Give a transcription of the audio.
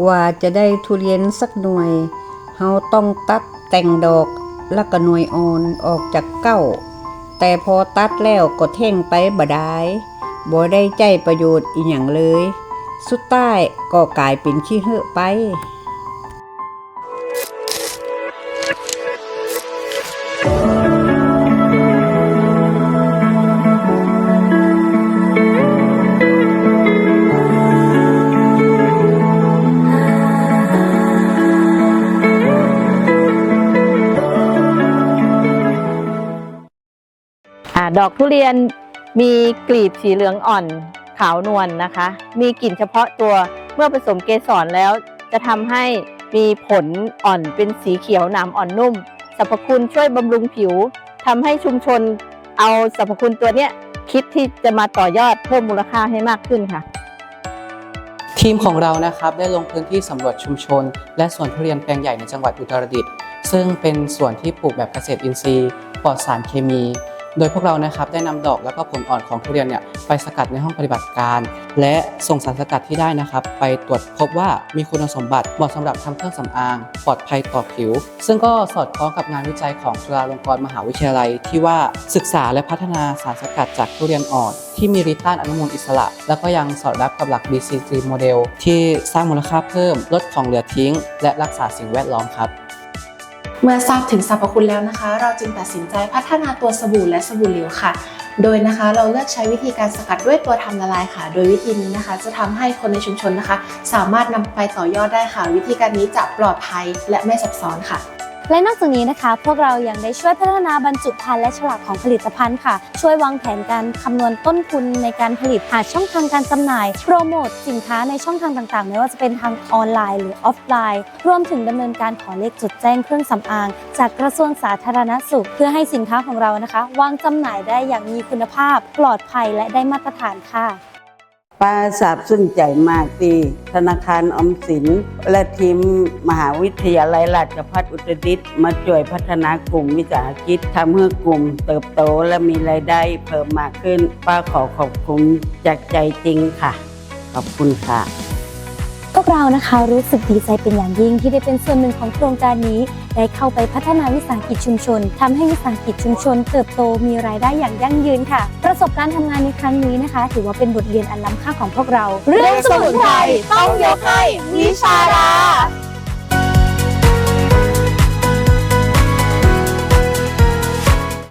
กว่าจะได้ทุเรียนสักหน่วย เฮาต้องตัดแต่งดอกและก็หน่วยอ่อนออกจากเก้า แต่พอตัดแล้วก็เท่งไปบ่ได้บ่ได้ใจประโยชน์อีหยังเลย สุดใต้ก็กลายเป็นขี้เหอะไป ดอกทุเรียนมีกลีบสีเหลืองอ่อนขาวนวลนะคะ มีกลิ่นเฉพาะตัวเมื่อผสมเกสรแล้ว จะทำให้มีผลอ่อนเป็นสีเขียวหนามอ่อนนุ่มสรรพคุณช่วยบำรุงผิวทำให้ชุมชนเอาสรรพคุณตัวเนี้ยคิดที่จะมาต่อยอดเพิ่มมูลค่าให้มากขึ้นค่ะ ทีมของเรานะครับได้ลงพื้นที่สำรวจชุมชน และสวนทุเรียนแปลงใหญ่ในจังหวัดอุตรดิตถ์ซึ่งเป็นสวนที่ปลูกแบบเกษตรอินทรีย์ปลอดสารเคมี โดยพวกเรานะครับได้นำดอกแล้วก็ผลอ่อนของทุเรียนเนี่ยไปสกัดในห้องปฏิบัติการ และส่งสารสกัดที่ได้นะครับ ไปตรวจพบว่ามีคุณสมบัติเหมาะสำหรับทำเครื่องสำอาง ปลอดภัยต่อผิว ซึ่งก็สอดคล้องกับงานวิจัยของจุฬาลงกรณ์มหาวิทยาลัย ที่ว่าศึกษาและพัฒนาสารสกัดจากทุเรียนอ่อนที่มีฤทธิ์ต้านอนุมูลอิสระ แล้วก็ยังสอดรับกับหลัก BCG โมเดลที่สร้างมูลค่าเพิ่มลดของเหลือทิ้ง และรักษาสิ่งแวดล้อมครับ เมื่อทราบถึงสรรพคุณแล้วนะคะ เราจึงตัดสินใจพัฒนาตัวสบู่และสบู่เหลวค่ะ โดยนะคะเราเลือกใช้วิธีการสกัดด้วยตัวทำละลายค่ะ โดยวิธีนี้นะคะ จะทำให้คนในชุมชนนะคะ สามารถนำไปต่อยอดได้ค่ะ วิธีการนี้จะปลอดภัยและไม่ซับซ้อนค่ะ และนอกจากนี้นะคะ พวกเรายังได้ช่วยพัฒนาบรรจุภัณฑ์และฉลากของผลิตภัณฑ์ค่ะ ช่วยวางแผนการคำนวณต้นทุนในการผลิตหาช่องทางการจำหน่าย โปรโมทสินค้าในช่องทางต่างๆ ไม่ว่าจะเป็นทางออนไลน์หรือออฟไลน์ รวมถึงดำเนินการขอเลขจดแจ้งเครื่องสำอาง จากกระทรวงสาธารณสุข เพื่อให้สินค้าของเรานะคะ วางจำหน่ายได้อย่างมีคุณภาพ ปลอดภัยและได้มาตรฐานค่ะ ป้าสาบซึ้งใจมากที่ธนาคารออมสิน และทีมมหาวิทยาลัยราชภัฏอุตรดิตถ์มาช่วยพัฒนากลุ่มวิสาหกิจทำให้กลุ่มเติบโตและมีรายได้เพิ่มมากขึ้น ป้าขอขอบคุณจากใจจริงค่ะ ขอบคุณค่ะ พวกเรานะคะรู้สึกดีใจเป็นอย่างยิ่งที่ได้เป็นส่วนหนึ่งของโครงการนี้ ได้เข้าไปพัฒนาวิสาหกิจชุมชนทำให้วิสาหกิจชุมชน เติบโตมีรายได้อย่างยั่งยืนค่ะ ประสบการณ์ทำงานในครั้งนี้นะคะ ถือว่าเป็นบทเรียนอันล้ำค่าของพวกเรา เรื่องสมุนไพรต้องยกให้วิชารา